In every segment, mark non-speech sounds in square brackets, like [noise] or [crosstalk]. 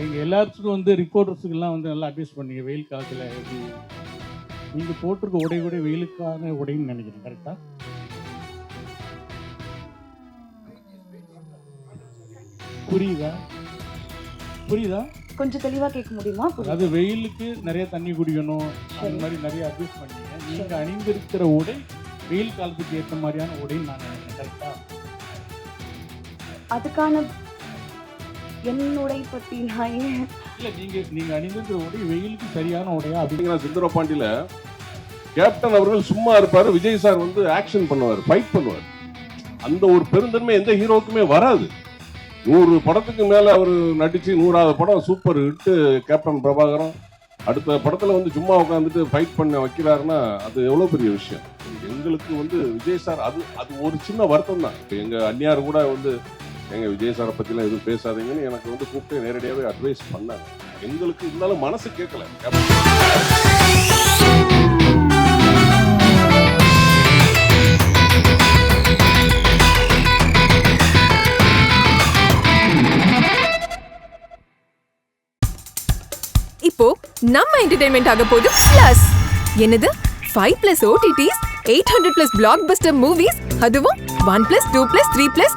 எங்கள் எல்லாத்துக்கும் வந்து ரிப்போர்ட்டர்ஸுக்கெல்லாம் வந்து நல்லா அட்வைஸ் பண்ணீங்க. வெயில் காலத்தில் எப்படி? நீங்கள் போட்டிருக்க உடை கூட வெயிலுக்கான உடைன்னு நினைக்கிறேன் கரெக்டாக புரியுதா? புரியுதா? கொஞ்சம் தெளிவா கேட்க முடியுமா. அதாவது வெயிலுக்கு நிறைய தண்ணி குடிக்கணும். அந்த மாதிரி நிறைய அட்வைஸ் பண்ணீங்க. நீங்க அணிந்திருக்கிற உடை வெயில் காலத்துக்கு ஏற்ற மாதிரியான உடைன்னு நான் நினைக்கிறேன் கரெக்டா அதுக்கான என்னுடைய பத்தி நான் ஏன்? இல்ல நீங்க நீங்க அணிந்திருக்கிற உடை வெயிலுக்கு சரியான உடையா? அப்படி பார்த்தீங்கன்னா சுந்தரபாண்டியில கேப்டன் அவர்கள் சும்மா இருப்பாரு விஜய் சார் வந்து ஆக்ஷன் பண்ணுவார் ஃபைட் பண்ணுவார். அந்த ஒரு பெருந்தன்மை எந்த ஹீரோக்குமே வராது. நூறு படத்துக்கு மேல அவர் நடிச்சு நூறாவது படம் சூப்பர் ஹிட்டு கேப்டன் பிரபாகரன். அடுத்த படத்துல வந்து சும்மா உட்காந்துட்டு ஃபைட் பண்ண வைக்கிறாருன்னா அது எவ்வளவு பெரிய விஷயம்? எங்களுக்கு வந்து விஜய் சார் அது அது ஒரு சின்ன வருத்தம் தான் இப்ப எங்க அந்நியார் கூட வந்து எங்க விஜய் சாரை பத்திலாம் எதுவும் பேசாதீங்கன்னு எனக்கு வந்து கூப்பிட்டு நேரடியாவே அட்வைஸ் பண்ணாங்க எங்களுக்கு இருந்தாலும் மனசு கேட்கல. இப்போ நம்ம என்டர்டைன்மெண்ட் ஆக போது பிளஸ் என்னது? Five plus OTTs eight hundred plus blockbuster movies அதுவும் one plus two plus three plus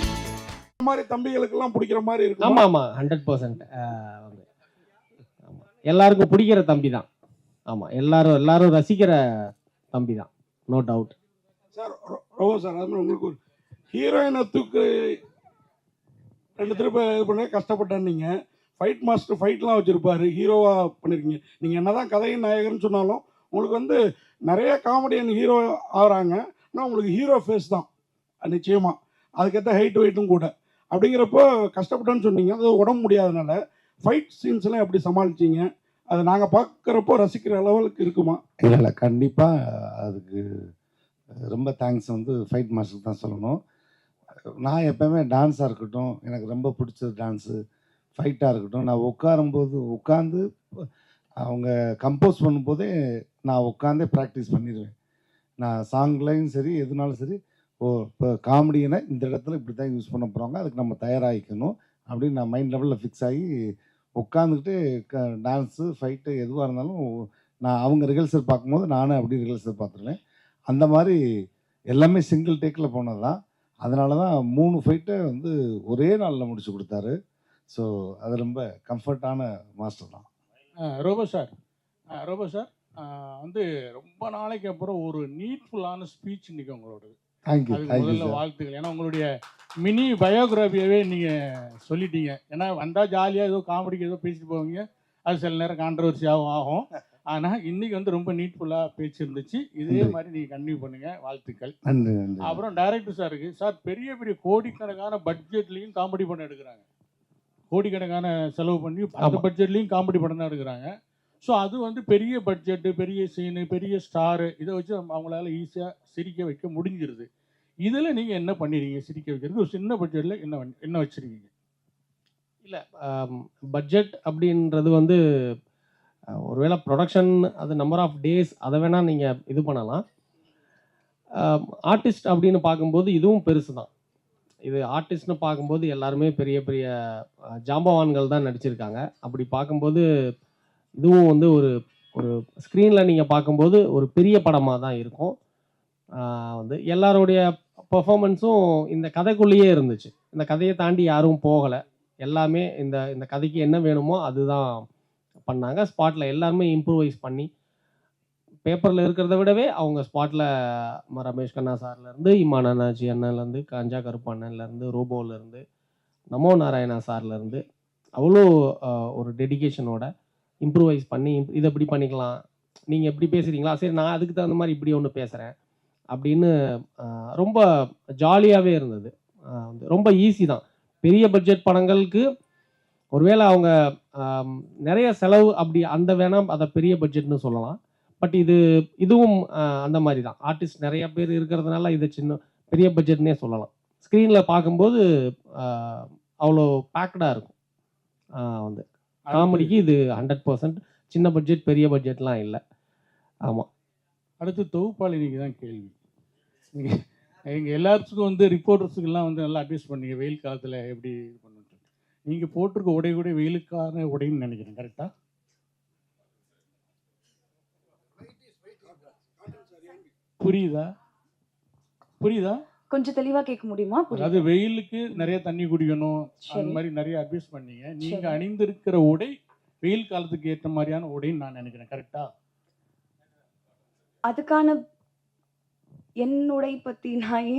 மாதிரி தம்பிகளுக்கெல்லாம் பிடிக்கிற மாதிரி இருக்கும்? ஆமாம் ஆமாம் ஹண்ட்ரட் பர்சன்ட் ஆமாம் எல்லாருக்கும் பிடிக்கிற தம்பி தான் ஆமாம் எல்லாரும் எல்லாரும் ரசிக்கிற தம்பி தான் நோ டவுட் சார் ரொ- ரொம்ப சார் அது மாதிரி உங்களுக்கு ஒரு ஹீரோயினை தூக்கு ரெண்டு திருப்ப இது பண்ண கஷ்டப்பட்டேன் நீங்க. ஃபைட் மாஸ்டர் ஃபைட்லாம் வச்சிருப்பாரு ஹீரோவா பண்ணிருக்கீங்க. நீங்க என்னதான் கதையின் நாயகர்னு சொன்னாலும் உங்களுக்கு வந்து நிறைய காமெடியன் ஹீரோ ஆகுறாங்க. ஆனால் உங்களுக்கு ஹீரோ ஃபேஸ் தான் அது நிச்சயமா. அதுக்கேற்ற ஹைட் வெயிட்டும் கூட. அப்படிங்கிறப்போ கஷ்டப்பட்டேன்னு சொன்னீங்க. அது உடம்பு முடியாதனால ஃபைட் சீன்ஸ்லாம் எப்படி சமாளிச்சீங்க? அதை நாங்கள் பார்க்குறப்போ ரசிக்கிற அளவுக்கு இருக்குமா? இல்லை இல்லை. கண்டிப்பாக அதுக்கு ரொம்ப தேங்க்ஸ் வந்து ஃபைட் மாஸ்டருக்கு தான் சொல்லணும். நான் எப்போவுமே டான்ஸாக இருக்கட்டும் எனக்கு ரொம்ப பிடிச்சது டான்ஸு ஃபைட்டாக இருக்கட்டும். நான் உட்காரும்போது உட்காந்து அவங்க கம்போஸ் பண்ணும்போதே நான் உட்காந்தே ப்ராக்டிஸ் பண்ணிடுவேன் நான் சாங்லேயும் சரி எதுனாலும் சரி ஓ இப்போ காமெடினா இந்த இடத்துல இப்படி தான் யூஸ் பண்ண போகிறாங்க அதுக்கு நம்ம தயாராகிக்கணும். அப்படின்னு நான் மைண்ட் லெவலில் ஃபிக்ஸ் ஆகி உட்காந்துக்கிட்டு க டான்ஸு ஃபைட்டு எதுவாக இருந்தாலும் நான் அவங்க ரிஹர்சல் பார்க்கும்போது நானும் அப்படி ரிஹர்சல் பார்த்துருவேன். அந்த மாதிரி எல்லாமே சிங்கிள் டேக்கில் போனது தான் அதனால தான் மூணு ஃபைட்டை வந்து ஒரே நாளில் முடிச்சு கொடுத்தாரு. ஸோ அது ரொம்ப கம்ஃபர்ட்டான மாஸ்டர் தான். ரோபோ சார் ரோபோ சார் வந்து ரொம்ப நாளைக்கு அப்புறம் ஒரு நீட்ஃபுல்லான ஸ்பீச் இன்றைக்கி உங்களோடது. தேங்க்யூ முதல்ல வாழ்த்துக்கள். ஏன்னா உங்களுடைய மினி பயோகிராஃபியவே நீங்கள் சொல்லிட்டீங்க. ஏன்னா வந்தால் ஜாலியாக ஏதோ காமெடிக்கு ஏதோ பேசிட்டு போவீங்க. அது சில நேரம் கான்ட்ரவர்சியாகவும் ஆகும். ஆனால் இன்னைக்கு வந்து ரொம்ப நீட்ஃபுல்லாக பேச்சு இருந்துச்சு இதே. மாதிரி நீங்கள் கண்டினியூ பண்ணுங்க. வாழ்த்துக்கள். அப்புறம் டைரக்டர் சாருக்கு சார் பெரிய பெரிய கோடிக்கணக்கான பட்ஜெட்லேயும் காமெடி படம் எடுக்கிறாங்க. கோடிக்கணக்கான செலவு பண்ணி அந்த. பட்ஜெட்லேயும் காமெடி படம் தான் எடுக்கிறாங்க. ஸோ அது வந்து பெரிய பட்ஜெட்டு பெரிய சீனு பெரிய ஸ்டாரு இதை வச்சு நம்ம அவங்களால ஈஸியாக சிரிக்க வைக்க முடிஞ்சிருது. இதில் நீங்கள் என்ன பண்ணிடுறீங்க சிரிக்க வைக்கிறது ஒரு சின்ன பட்ஜெட்டில் என்ன என்ன வச்சுருக்கீங்க? இல்லை பட்ஜெட் அப்படின்றது வந்து ஒருவேளை ப்ரொடக்ஷன் அது நம்பர் ஆஃப் டேஸ் அதை வேணால் நீங்கள் இது பண்ணலாம். ஆர்டிஸ்ட் அப்படின்னு பார்க்கும்போது இதுவும் பெருசு தான். இது ஆர்டிஸ்ட்னு பார்க்கும்போது எல்லாருமே பெரிய பெரிய ஜாம்பவான்கள் தான் நடிச்சிருக்காங்க. அப்படி பார்க்கும்போது இதுவும் வந்து ஒரு ஒரு ஸ்க்ரீனில் நீங்கள் பார்க்கும்போது ஒரு பெரிய படமாக தான் இருக்கும். வந்து எல்லாருடைய பர்ஃபாமன்ஸும் இந்த கதைக்குள்ளேயே இருந்துச்சு. இந்த கதையை தாண்டி யாரும் போகலை. எல்லாமே இந்த இந்த கதைக்கு என்ன வேணுமோ அதுதான் பண்ணாங்க. ஸ்பாட்டில் எல்லாருமே இம்ப்ரூவைஸ் பண்ணி பேப்பரில் இருக்கிறத விடவே அவங்க ஸ்பாட்டில் ரமேஷ் கண்ணா சார்லேருந்து இமான் அண்ணாஜி அண்ணன்லேருந்து காஞ்சா கருப்பு அண்ணன்லேருந்து ரோபோலேருந்து நமோ நாராயணா சார்லேருந்து அவ்வளோ ஒரு டெடிகேஷனோட இம்ப்ரூவைஸ் பண்ணி இதை இப்படி பண்ணிக்கலாம். நீங்கள் எப்படி பேசுகிறீங்களா சரி நான் அதுக்கு தகுந்த மாதிரி இப்படி ஒன்று பேசுகிறேன் அப்படின்னு ரொம்ப ஜாலியாகவே இருந்தது. வந்து ரொம்ப ஈஸி தான். பெரிய பட்ஜெட் படங்களுக்கு ஒருவேளை அவங்க நிறைய செலவு அப்படி அந்த வேணாம் அதை பெரிய பட்ஜெட்னு சொல்லலாம். பட் இது இதுவும் அந்த மாதிரி தான். ஆர்டிஸ்ட் நிறைய பேர் இருக்கிறதுனால இதை சின்ன பெரிய பட்ஜெட்னே சொல்லலாம். ஸ்க்ரீனில் பார்க்கும்போது அவ்வளோ பேக்டாக இருக்கும். வந்து காமெடிக்கு இது ஹண்ட்ரட் பர்சன்ட் சின்ன பட்ஜெட் பெரிய பட்ஜெட்லாம் இல்லை. ஆமாம் அடுத்து தொகுப்பாளினிக்கு தான் கேள்வி. நீங்கள் எங்கள் எல்லாத்துக்கும் வந்து ரிப்போர்ட்டர்ஸுக்கெல்லாம் வந்து நல்லா அட்வைஸ் பண்ணீங்க. வெயில் காலத்தில் எப்படி இது பண்ணணும் நீங்கள் போட்டிருக்க உடை கூட வெயிலுக்கான உடைன்னு நினைக்கிறேன். கரெக்டாக புரியுதா? புரியுதா? கொஞ்சம் தெளிவா கேட்க முடியுமா? அதாவது வெயிலுக்கு நிறைய தண்ணி குடிக்கணும். அந்த மாதிரி நிறைய அட்வைஸ் பண்ணீங்க. நீங்க. அணிந்திருக்கிற உடை வெயில் காலத்துக்கு ஏற்ற மாதிரியான உடைன்னு நான் நினைக்கிறேன். கரெக்டா அதுக்கான என்னுடை பத்தி நான்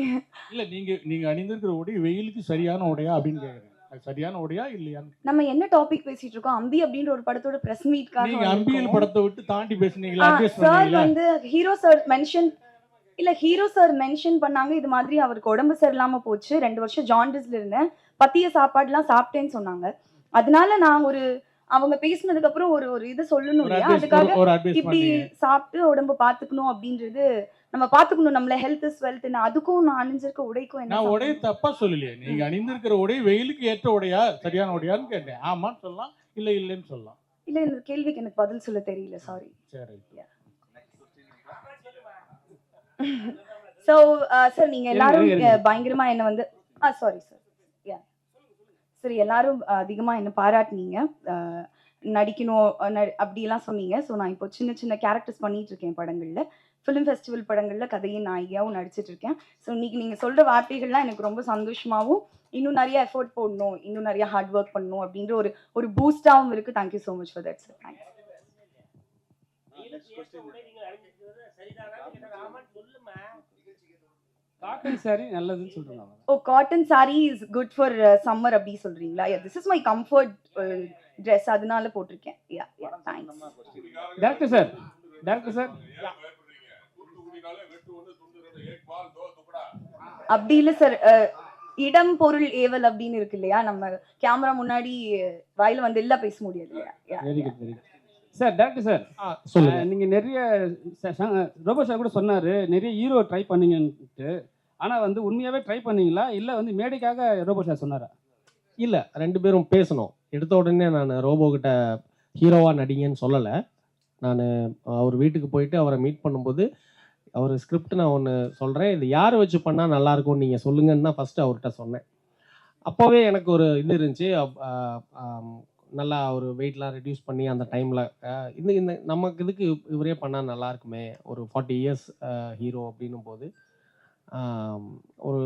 இல்ல நீங்க நீங்க அணிந்திருக்கிற உடை வெயிலுக்கு சரியான உடையா அப்படின்னு கேக்குறேன். சரியான உடையா இல்லையான்னு நம்ம என்ன டாபிக் பேசிட்டு இருக்கோம்? அம்பி அப்படின்ற ஒரு படத்தோட பிரஸ் மீட்காக நீங்க அம்பியல் படத்தை விட்டு தாண்டி பேசுனீங்களா? சார் வந்து ஹீரோ சார் மென்ஷன் இல்ல ஹீரோ சார் மென்ஷன் பண்ணாங்க இது மாதிரி அவருக்கு உடம்பு சரியில்லாம போச்சு. ரெண்டு வருஷம் ஜாண்டிஸ்ல இருந்தேன். பத்திய சாப்பாடுலாம் சாப்பிட்டேன்னு சொன்னாங்க. அதனால நான் ஒரு அவங்க பேசினதுக்கு அப்புறம் ஒரு ஒரு இது சொல்லணும் இல்லையா? அதுக்காக இப்படி சாப்பிட்டு உடம்ப பாத்துக்கணும் அப்படின்றது நம்ம பாத்துக்கணும் நம்மள ஹெல்த் இஸ் வெல்த் அதுக்கும் நான் அணிஞ்சிருக்க உடைக்கும் என்ன உடைய? தப்பா சொல்லலையே. நீங்க அணிந்திருக்கிற உடை வெயிலுக்கு ஏற்ற உடையா? சரியான உடையான்னு கேட்டேன். ஆமான்னு சொல்லலாம். இல்ல இல்லைன்னு சொல்லலாம். இல்ல இந்த கேள்விக்கு எனக்கு பதில் சொல்ல தெரியல. சாரி. சரி ஸோ சார் uh, நீங்க எல்லாரும் பயங்கரமா என்ன வந்து ஆ சாரி சார் யா சரி எல்லாரும் அதிகமா என்ன பாராட்டுனீங்க. நடிக்கணும் அப்படிலாம் சொன்னீங்க. ஸோ நான் இப்போ சின்ன சின்ன கேரக்டர்ஸ் பண்ணிட்டு இருக்கேன் படங்கள்ல. ஃபிலிம் ஃபெஸ்டிவல் படங்கள்ல கதையின் நாயகியாவும் நடிச்சிட்டு இருக்கேன் ஸோ இன்னைக்கு நீங்க சொல்ற வார்த்தைகள்லாம் எனக்கு ரொம்ப சந்தோஷமாவும் இன்னும் நிறைய எஃபோர்ட் போடணும் இன்னும் நிறைய ஹார்ட் ஒர்க் பண்ணணும் அப்படின்ற ஒரு ஒரு பூஸ்டாவும் இருக்கு. Thank you so much for that sir thanks cotton sari நல்லதுன்னு சொல்றாங்க ஓ cotton sari is good for summer அப்படி சொல்றீங்களா? Yeah this is my comfort dress அதனால போட்டிருக்கேன். Yeah yeah thanks director sir director sir அப்படி இல்ல சார் இடம் பொருள் ஏவல் அப்படின்னு இருக்கு இல்லையா? நம்ம கேமரா முன்னாடி வாயில வந்து எல்லாம் பேச முடியாது இல்லையா? சார் டேரக்டர் சார் சொல்லுங்க. நீங்க நிறைய ரோபோ சார் கூட சொன்னாரு நிறைய ஹீரோ ட்ரை பண்ணீங்கன்ட்டு. ஆனா வந்து உண்மையாவே ட்ரை பண்ணீங்களா? இல்ல வந்து மேடைக்காக ரோபோ சார் சொன்னாரா? இல்லை ரெண்டு பேரும் பேசணும். எடுத்த உடனே நான் ரோபோ கிட்ட ஹீரோவாக நடிங்கன்னு சொல்லலை. நான் அவர் வீட்டுக்கு போயிட்டு அவரை மீட் பண்ணும்போது அவர் ஸ்கிரிப்ட் நான் ஒன்று சொல்கிறேன் இது யார் வச்சு பண்ணால் நல்லாயிருக்கும்னு நீங்கள் சொல்லுங்கன்னு தான் ஃபஸ்ட்டு அவர்கிட்ட சொன்னேன். அப்போவே எனக்கு ஒரு இது இருந்துச்சு. நல்லா ஒரு வெயிட்லாம் ரெடியூஸ் பண்ணி அந்த டைமில் இந்த இந்த நமக்கு இதுக்கு இவரே பண்ணால் நல்லா இருக்குமே. ஒரு ஃபார்ட்டி இயர்ஸ் ஹீரோ அப்படின்னும் போது ஒரு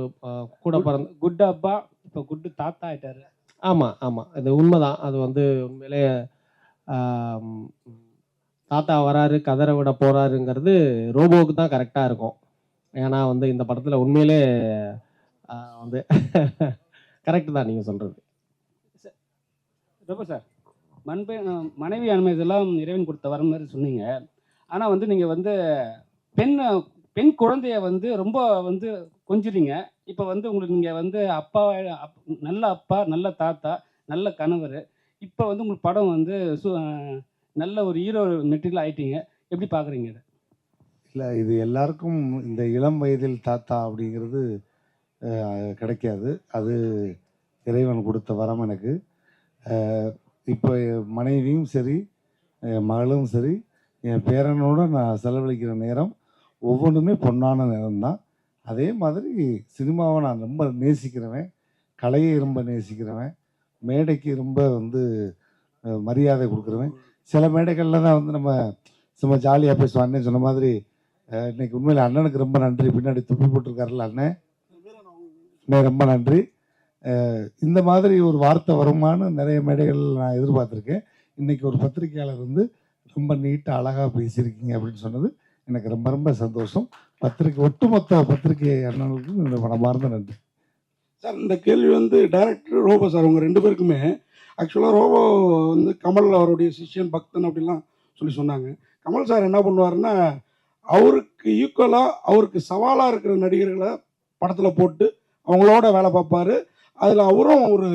கூட பிறந்த குட் அப்பா இப்போ குட் தாத்தா ஆயிட்டாரு. ஆமாம் ஆமாம் இது உண்மைதான். அது வந்து உண்மையிலே தாத்தா வராரு கதற விட போறாருங்கிறது ரோபோவுக்கு தான் கரெக்டாக இருக்கும். ஏன்னா வந்து இந்த படத்தில் உண்மையிலே வந்து [laughs] கரெக்டு தான் நீங்கள் சொல்கிறது ரோபோ சார் மண்பை மனைவி அனுமதி இதெல்லாம் இறைவன் கொடுத்த வரம் மாதிரி சொன்னீங்க. ஆனால் வந்து நீங்கள் வந்து பெண் பெண் குழந்தைய வந்து ரொம்ப வந்து கொஞ்சுறீங்க. இப்போ வந்து உங்களுக்கு நீங்கள் வந்து அப்பா அப்- நல்ல அப்பா நல்ல தாத்தா நல்ல கணவர். இப்போ வந்து உங்களுக்கு படம் வந்து சு நல்ல ஒரு ஹீரோ மெட்டீரியல் ஆயிட்டீங்க. எப்படி பார்க்குறீங்க இதை? இல்லை இது எல்லாருக்கும் இந்த இளம் வயதில் தாத்தா அப்படிங்கிறது கிடைக்காது. அது இறைவன் கொடுத்த வரம் எனக்கு. இப்போ மனைவியும் சரி என் மகளும் சரி என் பேரனோட நான் செலவழிக்கிற நேரம் ஒவ்வொன்றுமே பொன்னான நேரம் தான் அதே மாதிரி சினிமாவை நான் ரொம்ப நேசிக்கிறவன் கலையை ரொம்ப நேசிக்கிறவன் மேடைக்கு ரொம்ப வந்து மரியாதை கொடுக்குறவன். சில மேடைகளில் தான் வந்து நம்ம சும்மா ஜாலியாக பேசுவோம். அண்ணன் சொன்ன மாதிரி இன்னைக்கு உண்மையில் அண்ணனுக்கு ரொம்ப நன்றி. பின்னாடி துப்பி போட்டிருக்காருல்ல அண்ணன்? அண்ணே ரொம்ப நன்றி. இந்த மாதிரி ஒரு வார்த்தை வருமானு நிறைய மேடைகள் நான் எதிர்பார்த்துருக்கேன். இன்னைக்கு ஒரு பத்திரிக்கையாளர் வந்து ரொம்ப நீட்டாக அழகாக பேசியிருக்கீங்க அப்படின்னு சொன்னது எனக்கு ரொம்ப ரொம்ப சந்தோஷம். பத்திரிக்கை ஒட்டுமொத்த பத்திரிகை அண்ணனுக்கும் இந்த மனமார்ந்த நன்றி. சார் இந்த கேள்வி வந்து டைரக்டர் ரோபோ சார் உங்கள் ரெண்டு பேருக்குமே. ஆக்சுவலாக ரோபோ வந்து கமல் அவருடைய சிஷ்யன் பக்தன் அப்படிலாம் சொல்லி சொன்னாங்க. கமல் சார் என்ன பண்ணுவாருன்னா அவருக்கு ஈக்குவலாக அவருக்கு சவாலாக இருக்கிற நடிகர்களை படத்தில் போட்டு அவங்களோட வேலை பார்ப்பாரு. அதில் அவரும் ஒரு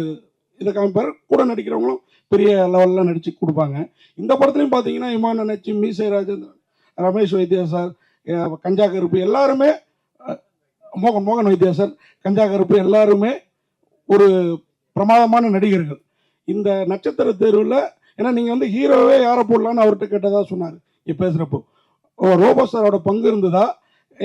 இதை காமிப்பார் கூட நடிக்கிறவங்களும் பெரிய லெவலில் நடித்து கொடுப்பாங்க. இந்த படத்துலையும் பார்த்தீங்கன்னா இமான் நச்சி மீசை ராஜேந்திரன் ரமேஷ் வைத்தியா சார் கஞ்சா கருப்பு எல்லாருமே மோகன் மோகன் வைத்தியா சார் கஞ்சா கருப்பு எல்லாருமே ஒரு பிரமாதமான நடிகர்கள். இந்த நட்சத்திர தேர்வில் ஏன்னா நீங்கள் வந்து ஹீரோவே யாரை போடலான்னு அவர்கிட்ட கேட்டதாக சொன்னார் இப்போ பேசுகிறப்போ ரோபோ சாரோட பங்கு இருந்ததா?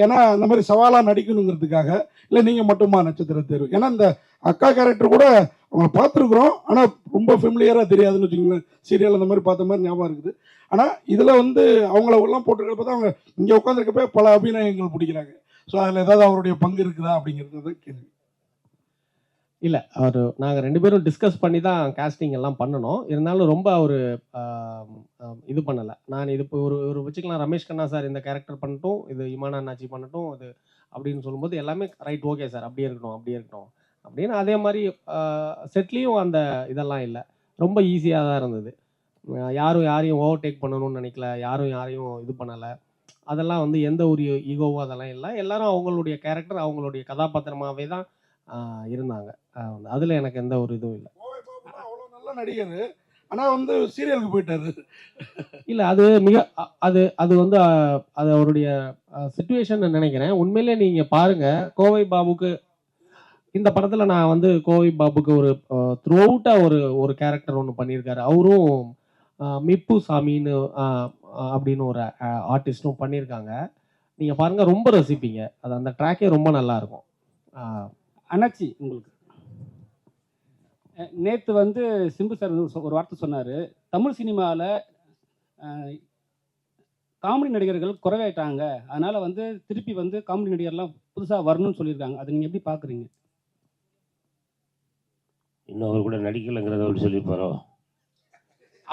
ஏன்னா இந்த மாதிரி சவாலாக நடிக்கணுங்கிறதுக்காக இல்லை நீங்கள் மட்டுமா நட்சத்திர தேர்வு? ஏன்னா இந்த அக்கா கேரக்டர் கூட அவங்கள பார்த்துருக்குறோம். ஆனால் ரொம்ப ஃபெமிலியராக தெரியாதுன்னு வச்சுக்கோங்களேன். சீரியல் அந்த மாதிரி பார்த்த மாதிரி ஞாபகம் இருக்குது. ஆனால் இதில் வந்து அவங்கள எல்லாம் போட்டிருக்கிறப்ப தான் அவங்க இங்கே உட்காந்துருக்கப்ப பல அபிநயங்கள் பிடிக்கிறாங்க. ஸோ அதில் ஏதாவது அவருடைய பங்கு இருக்குதா அப்படிங்கிறது தான் கேள்வி. இல்லை அவர் நாங்கள் ரெண்டு பேரும் டிஸ்கஸ் பண்ணி தான் கேஸ்டிங் எல்லாம் பண்ணணும். இருந்தாலும் ரொம்ப ஒரு இது பண்ணலை. நான் இது இப்போ ஒரு ஒரு வச்சுக்கலாம் ரமேஷ் கண்ணா சார் இந்த கேரக்டர் பண்ணட்டும் இது இமானா அண்ணாச்சி பண்ணட்டும் இது அப்படின்னு சொல்லும்போது எல்லாமே ரைட் ஓகே சார் அப்படியே இருக்கட்டும் அப்படியே இருக்கட்டும் அப்படின்னு அதே மாதிரி செட்லேயும் அந்த இதெல்லாம் இல்லை. ரொம்ப ஈஸியாக தான் இருந்தது. யாரும் யாரையும் ஓவர் டேக் பண்ணணும்னு நினைக்கல யாரும் யாரையும் இது பண்ணலை. அதெல்லாம் வந்து எந்த ஒரு ஈகோவோ அதெல்லாம் இல்லை. எல்லாரும் அவங்களுடைய கேரக்டர் அவங்களுடைய கதாபாத்திரமாகவே தான் இருந்தாங்க. அதில் எனக்கு எந்த ஒரு இதுவும் இல்லை. அவ்வளோ நல்ல நடிகர் ஆனால் வந்து சீரியலுக்கு போயிட்டாரு. இல்லை அது மிக அது அது வந்து அது அவருடைய சுச்சுவேஷன் நினைக்கிறேன். உண்மையிலே நீங்கள் பாருங்க கோவை பாபுக்கு இந்த படத்தில் நான் வந்து கோவை பாபுக்கு ஒரு த்ரூ அவுட்டாக ஒரு ஒரு கேரக்டர் ஒன்று பண்ணியிருக்காரு. அவரும் மிப்பு சாமின்னு அப்படின்னு ஒரு ஆர்டிஸ்டும் பண்ணியிருக்காங்க. நீங்கள் பாருங்க ரொம்ப ரசிப்பீங்க. அது அந்த ட்ராக்கே ரொம்ப நல்லா இருக்கும். அஹ், அண்ணாச்சி உங்களுக்கு. நேற்று வந்து சிம்பு சார் ஒரு வார்த்தை சொன்னார். தமிழ் சினிமாவில் காமெடி நடிகர்கள் குறைவாயிட்டாங்க. அதனால் வந்து திருப்பி வந்து காமெடி நடிகர்லாம் புதுசாக வரணும்னு சொல்லியிருக்காங்க. அதை நீங்கள் எப்படி பார்க்குறீங்க இன்னும் அவர் கூட நடிக்கலைங்கிறத அவர் சொல்லியிருப்பாரோ?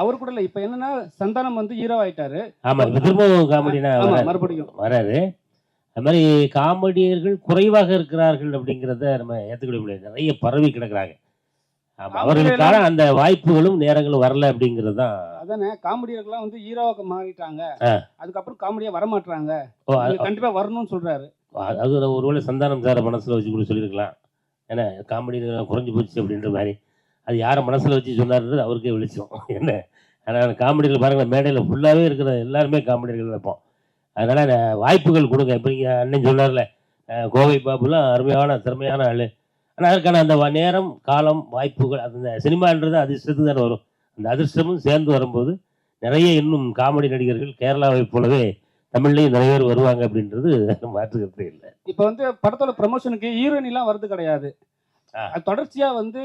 அவர் கூட இல்லை. இப்போ என்னன்னா சந்தானம் வந்து ஹீரோ ஆயிட்டாரு. ஆமாம் திரும்பவும் காமெடினா. மறுபடியும். வராரு அது மாதிரி காமெடியர்கள் குறைவாக இருக்கிறார்கள் அப்படிங்கிறத நம்ம ஏற்றுக்கிட முடியாது. நிறைய பரவி கிடக்குறாங்க. ஆமா, அவர்களுக்கான அந்த வாய்ப்புகளும் நேரங்களும் வரல அப்படிங்கிறது தான் அதானே காமெடியர்கள்லாம் வந்து ஹீரோவாக மாறிட்டாங்க. அதுக்கப்புறம் காமெடியாக வர மாட்டாங்க ஓ, அது- கண்டிப்பாக வரணும்னு சொல்றாரு. அது- ஒருவேளை சந்தானம் சாரை மனசில் வச்சு கூட சொல்லியிருக்கலாம் ஏன்னா காமெடி குறைஞ்சி போச்சு அப்படின்ற மாதிரி. அது யாரை மனசில் வச்சு சொன்னார்ன்றது அவருக்கே வெளிச்சம். என்ன? ஆனால் காமெடியில் பாருங்கள் மேடையில் ஃபுல்லாகவே இருக்கிற எல்லாருமே காமெடிகள் வைப்போம் அதனால் வாய்ப்புகள் கொடுங்க. இப்போ நீங்கள் அண்ணன் சொன்னார்ல கோவை பாபுலாம் அருமையான திறமையான ஆள். ஆனால் அதற்கான அந்த நேரம் காலம் வாய்ப்புகள் அந்த சினிமான்றது அதிர்ஷ்டத்துக்கு தானே வரும். அந்த அதிர்ஷ்டமும் சேர்ந்து வரும்போது நிறைய இன்னும் காமெடி நடிகர்கள் கேரளாவை போலவே தமிழ்லேயும் நிறைய பேர் வருவாங்க அப்படின்றது மாற்றுக்கிறதே இல்லை. இப்போ வந்து படத்தோட ப்ரமோஷனுக்கு ஹீரோயின்லாம் வருது கிடையாது. தொடர்ச்சியா வந்து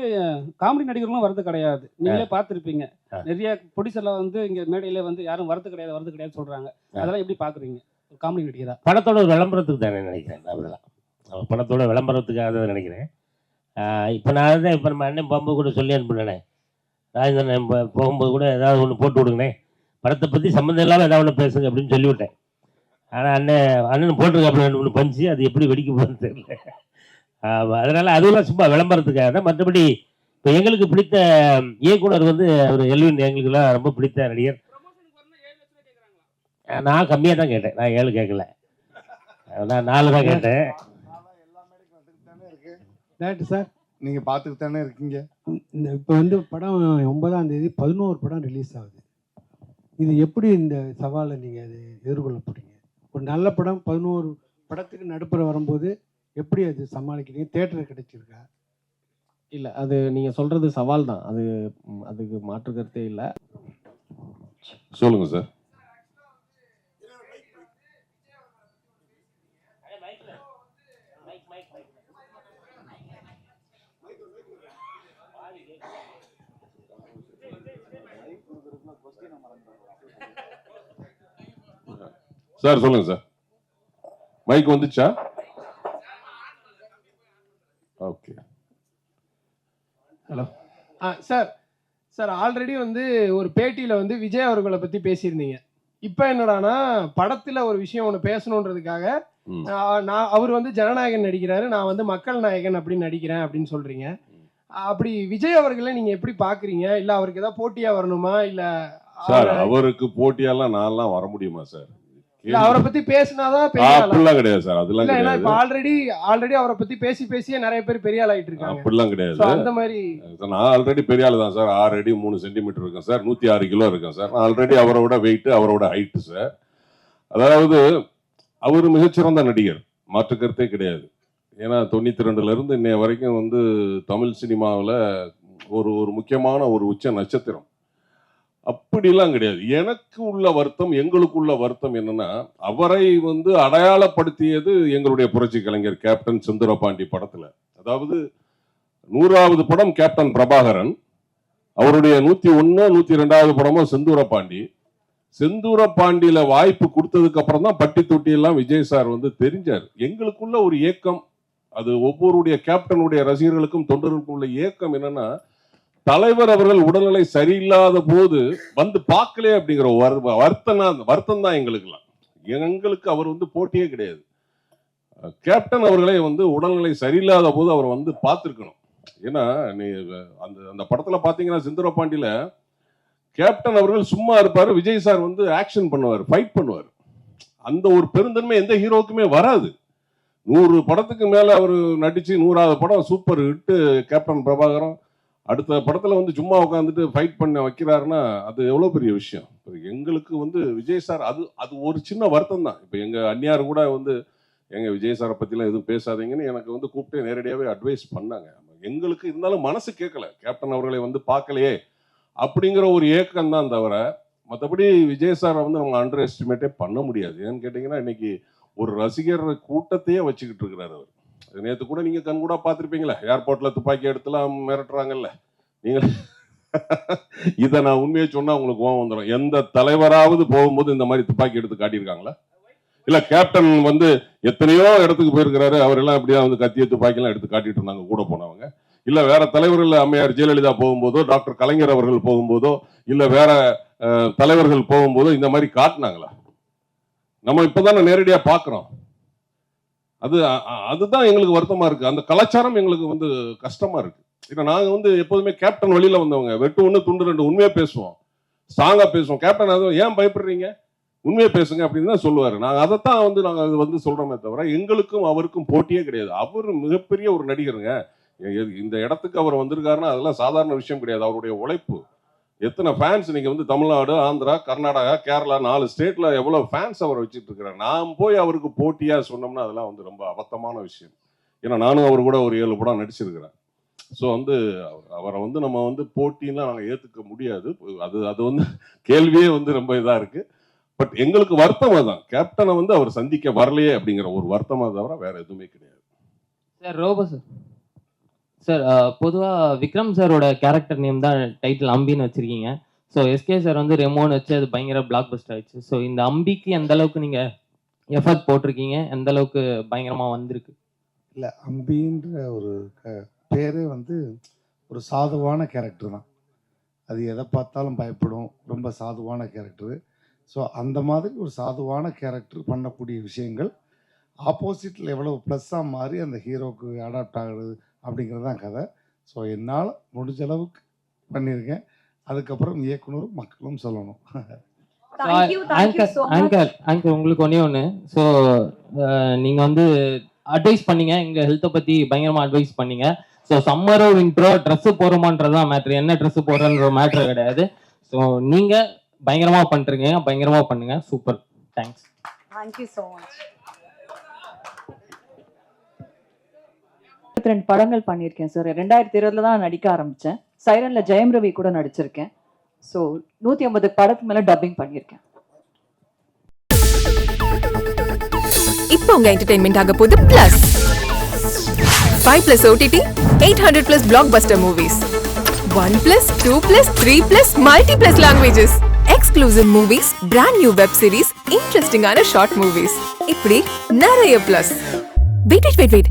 காமெடி நடிகர்களும் வரது கிடையாது. நீங்களே பார்த்துருப்பீங்க. நிறைய ப்ரொடியூசர்லாம் வந்து இங்க மேடையில வந்து யாரும் வரது கிடையாது வரது கிடையாது சொல்றாங்க. அதெல்லாம் எப்படி பாக்குறீங்க காமெடி நடிகரா? படத்தோட விளம்பரத்துக்கு தானே நினைக்கிறேன் நான் அதெல்லாம் படத்தோட விளம்பரத்துக்காக தான் நினைக்கிறேன். இப்போ நான் தான் இப்போ நம்ம அண்ணன் போகும்போது கூட சொல்லி அனுப்பினேனே. ராஜேந்திரன் போகும்போது கூட ஏதாவது ஒன்று போட்டு விடுங்கண்ணே. படத்தை பற்றி சம்மந்தம் இல்லாமல் ஏதாவது ஒன்று பேசுங்க அப்படின்னு சொல்லிவிட்டேன். ஆனால் அண்ணன் அண்ணன் போட்டிருக்காப்புல ரெண்டு மூணு பஞ்சு அது எப்படி வெடிக்க போகுதுன்னு தெரியல. அதனால் அதுவெல்லாம் சும்மா விளம்பரத்துக்காக தான். மற்றபடி இப்போ எங்களுக்கு பிடித்த இயக்குனர் வந்து ஒரு எல்வின். எங்களுக்கெல்லாம் ரொம்ப பிடித்த நடிகர். நான் கம்மியாக தான் கேட்டேன். நான் ஏழு கேட்கல. நான் நாலு தான் கேட்டேன். Director sir. நீங்கள் பார்த்துட்டு தானே இருக்கீங்க. இந்த இப்போ வந்து படம் ஒன்பதாம் தேதி பதினோரு படம் ரிலீஸ் ஆகுது. இது எப்படி இந்த சவாலை நீங்கள் அது எதிர்கொள்ள போறீங்க? ஒரு நல்ல படம் பதினோரு படத்துக்கு நடுப்புற வரும்போது எப்படி அது சமாளிக்கிறீங்க தேட்டர் கிடைச்சிருக்கா? இல்லை அது நீங்கள் சொல்கிறது சவால் தான். அது அதுக்கு மாற்று கருத்தே இல்லை. சொல்லுங்க சார் சார் சொல்லுங்க சார் மைக் வந்துச்சா ஓகே ஹலோ ஆ சார் சார் ஆல்ரெடி வந்து ஒரு பேட்டியில் வந்து விஜய் அவர்களை பற்றி பேசியிருந்தீங்க. இப்போ என்னடானா படத்தில் ஒரு விஷயம் ஒன்று பேசணுன்றதுக்காக நான் அவர் வந்து ஜனநாயகன் நடிக்கிறாரு நான் வந்து மக்கள் நாயகன் அப்படின்னு நடிக்கிறேன் அப்படின்னு சொல்கிறீங்க அப்படி விஜய் அவர்களை நீங்கள் எப்படி பார்க்குறீங்க இல்லை அவருக்கு ஏதாவது போட்டியாக வரணுமா? இல்லை சார் அவருக்கு போட்டியெல்லாம் நான்லாம் வர முடியுமா சார் அவரை பத்தி பேசினாதான் அப்படிலாம் கிடையாது சார். அதெல்லாம் கிடையாது. இப்ப ஆல்ரெடி ஆல்ரெடி அவரை பத்தி பேசி பேசியே நிறைய பேர் பெரிய ஆள் ஆயிட்டு இருக்காங்க. அப்படிலாம் கிடையாது. அந்த மாதிரி நான் ஆல்ரெடி பெரிய ஆளு தான் சார். ஆறு அடி மூணு சென்டிமீட்டர் இருக்கேன் சார். நூற்றி ஆறு கிலோ இருக்கேன் சார். ஆல்ரெடி அவரோட வெயிட் அவரோட ஹைட்டு சார். அதாவது அவர் மிகச்சிறந்த நடிகர். மாற்று கருத்தே கிடையாது. ஏன்னா தொண்ணூற்றி ரெண்டுல இருந்து இன்னைய வரைக்கும் வந்து தமிழ் சினிமாவில் ஒரு ஒரு முக்கியமான ஒரு உச்ச நட்சத்திரம். அப்படிலாம் கிடையாது. எனக்கு உள்ள வருத்தம் எங்களுக்குள்ள வருத்தம் என்னன்னா அவரை வந்து அடையாளப்படுத்தியது எங்களுடைய புரட்சி கலைஞர் கேப்டன் செந்துரபாண்டி படத்துல. அதாவது நூறாவது படம் கேப்டன் பிரபாகரன் அவருடைய நூத்தி ஒன்னு நூத்தி ரெண்டாவது படமும் செந்தூர பாண்டி செந்தூர பாண்டியில வாய்ப்பு கொடுத்ததுக்கு அப்புறம் தான் பட்டி தொட்டி எல்லாம் விஜய் சார் வந்து தெரிஞ்சார். எங்களுக்குள்ள ஒரு ஏக்கம் அது ஒவ்வொருடைய கேப்டனுடைய ரசிகர்களுக்கும் தொண்டர்களுக்கும் உள்ள ஏக்கம் என்னன்னா தலைவர் அவர்கள் உடல்நிலை சரியில்லாத போது வந்து பார்க்கலே அப்படிங்கிற ஒரு வருத்தம் வருத்தம் தான் எங்களுக்குலாம் எங்களுக்கு அவர் வந்து போட்டியே கிடையாது. கேப்டன் அவர்களே வந்து உடல்நிலை சரியில்லாத போது அவர் வந்து பார்த்துருக்கணும். ஏன்னா நீ அந்த அந்த படத்தில் பார்த்தீங்கன்னா சிந்தர பாண்டியில் கேப்டன் அவர்கள் சும்மா இருப்பார் விஜய் சார் வந்து ஆக்ஷன் பண்ணுவார் ஃபைட் பண்ணுவார். அந்த ஒரு பெருந்தன்மை எந்த ஹீரோக்குமே வராது. நூறு படத்துக்கு மேலே அவர் நடித்து நூறாவது படம் சூப்பர் ஹிட்டு கேப்டன் பிரபாகரன் அடுத்த படத்தில் வந்து சும்மா உட்காந்துட்டு ஃபைட் பண்ண வைக்கிறாருன்னா அது எவ்வளோ பெரிய விஷயம்? இப்போ எங்களுக்கு வந்து விஜய் சார் அது அது ஒரு சின்ன வருத்தம் தான். இப்போ எங்கள் அந்நியார் கூட வந்து எங்கள் விஜய் சாரை பற்றிலாம் எதுவும் பேசாதீங்கன்னு எனக்கு வந்து கூப்பிட்டு நேரடியாகவே அட்வைஸ் பண்ணாங்க. எங்களுக்கு இருந்தாலும் மனசு கேட்கல. கேப்டன் அவர்களை வந்து பார்க்கலையே அப்படிங்கிற ஒரு ஏக்கம் தான் தவிர மற்றபடி விஜய் சாரை வந்து நம்ம அண்டர் எஸ்டிமேட்டே பண்ண முடியாது. ஏன்னு கேட்டிங்கன்னா இன்னைக்கு ஒரு ரசிகர் கூட்டத்தையே வச்சுக்கிட்டு இருக்கிறார் அவர். நேற்று கூட நீங்கள் கண் பார்த்துருப்பீங்களே. ஏர்போர்ட்டில் துப்பாக்கி எடுத்துலாம் மிரட்டுறாங்கல்ல. நீங்கள் [laughs] இதை நான் உண்மையை சொன்னால் உங்களுக்கு கோவம் வந்துடும் எந்த தலைவராவது போகும்போது இந்த மாதிரி துப்பாக்கி எடுத்து காட்டியிருக்காங்களா? இல்ல கேப்டன் வந்து எத்தனையோ இடத்துக்கு போயிருக்கிறாரு. அவர் எல்லாம் அப்படியே வந்து கத்திய துப்பாக்கிலாம் எடுத்து காட்டிட்டு இருந்தாங்க கூட போனவங்க. இல்ல வேற தலைவர்கள் அம்மையார் ஜெயலலிதா போகும்போதோ டாக்டர் கலைஞர் அவர்கள் போகும்போதோ இல்ல வேற தலைவர்கள் போகும்போதோ இந்த மாதிரி காட்டினாங்களா? நம்ம இப்பதானே நேரடியா பார்க்குறோம். அது அதுதான் எங்களுக்கு வருத்தமா இருக்கு. அந்த கலாச்சாரம் எங்களுக்கு வந்து கஷ்டமா இருக்கு. ஏன்னா நாங்கள் வந்து எப்போதுமே கேப்டன் வழியில் வந்தவங்க. வெட்டு ஒன்று துண்டு ரெண்டு உண்மையாக பேசுவோம். ஸ்ட்ராங்காக பேசுவோம். கேப்டன் அதுவும் ஏன் பயப்படுறீங்க? உண்மையை பேசுங்க அப்படின்னு தான் சொல்லுவார். நாங்கள் அதைத்தான் வந்து நாங்கள் அது வந்து சொல்கிறோமே தவிர எங்களுக்கும் அவருக்கும் போட்டியே கிடையாது. அவர் மிகப்பெரிய ஒரு நடிகருங்க. இந்த இடத்துக்கு அவர் வந்திருக்காருன்னா அதெல்லாம் சாதாரண விஷயம் கிடையாது. அவருடைய உழைப்பு. எத்தனை ஃபேன்ஸ் நீங்கள் வந்து தமிழ்நாடு ஆந்திரா கர்நாடகா கேரளா நாலு ஸ்டேட்டில் எவ்வளோ ஃபேன்ஸ் அவர் வச்சுட்டு இருக்கிறார் நான் போய் அவருக்கு போட்டியாக சொன்னோம்னா அதெல்லாம் வந்து ரொம்ப அபத்தமான விஷயம். ஏன்னா நானும் அவர் கூட ஒரு ஏழு படம் நடிச்சிருக்கிறேன். ஸோ வந்து அவர்- அவரை வந்து நம்ம வந்து போட்டின்லாம் நாங்கள் ஏற்றுக்க முடியாது. அது அது வந்து கேள்வியே வந்து ரொம்ப இதாக இருக்குது பட் எங்களுக்கு வருத்தமாக தான் கேப்டனை வந்து அவர் சந்திக்க வரலையே அப்படிங்கிற ஒரு வருத்தமாக தவிர வேறு எதுவுமே கிடையாது. Sir robo sir. Sir uh, பொதுவாக விக்ரம் சாரோட கேரக்டர் நேம் தான் டைட்டில் அம்பின்னு வச்சிருக்கீங்க. ஸோ எஸ்கே சார் வந்து ரெமோன்னு வச்சு அது பயங்கர பிளாக் பஸ்ட் ஆயிடுச்சு. ஸோ இந்த அம்பிக்கு எந்த அளவுக்கு நீங்கள் எஃபர்ட் போட்டிருக்கீங்க? எந்த அளவுக்கு பயங்கரமாக வந்திருக்கு? இல்லை அம்பின்ற ஒரு க பேரே வந்து ஒரு சாதுவான கேரக்டர் தான். அது எதை பார்த்தாலும் பயப்படும். ரொம்ப சாதுவான கேரக்டரு ஸோ அந்த மாதிரி ஒரு சாதுவான கேரக்டர் பண்ணக்கூடிய விஷயங்கள் ஆப்போசிட்டில் எவ்வளோ ப்ளஸ்ஸாக மாறி அந்த ஹீரோக்கு அடாப்ட் ஆகுது. அப்படிங்கிறது தான் கதை. ஸோ என்னால் முடிஞ்ச அளவுக்கு பண்ணியிருக்கேன். அதுக்கப்புறம் இயக்குனரும் மக்களும் சொல்லணும். Thank you, thank you anchor so much. Anchor anchor உங்களுக்கு ஒன்றே ஒன்று ஸோ நீங்கள் வந்து அட்வைஸ் பண்ணீங்க. எங்கள் ஹெல்த்தை பற்றி பயங்கரமாக அட்வைஸ் பண்ணீங்க. ஸோ சம்மரோ வின்ட்ரோ ட்ரெஸ்ஸு போகிறோமான்றதான் மேட்ரு என்ன ட்ரெஸ்ஸு போடுறன்ற மேட்ரு கிடையாது. ஸோ நீங்கள் பயங்கரமாக பண்ணுறீங்க பயங்கரமாக பண்ணுங்க. Super thanks Thank you so இருபத்தி ரெண்டு படங்கள் பண்ணியிருக்கேன் சார் ரெண்டாயிரத்தி இருபதுல தான் நடிக்க ஆரம்பித்தேன் சைரனில் ஜெயம் ரவி கூட நடிச்சிருக்கேன். ஸோ நூற்றி ஐம்பது படத்துக்கு மேலே டப்பிங் பண்ணியிருக்கேன். இப்போ உங்க என்டர்டைன்மெண்ட் ஆக போகுது plus five plus OTT eight hundred plus blockbuster movies one plus two plus three plus multi plus languages exclusive movies brand new web series இன்ட்ரெஸ்டிங்கான ஷார்ட் மூவிஸ் இப்படி நிறைய plus wait wait wait wait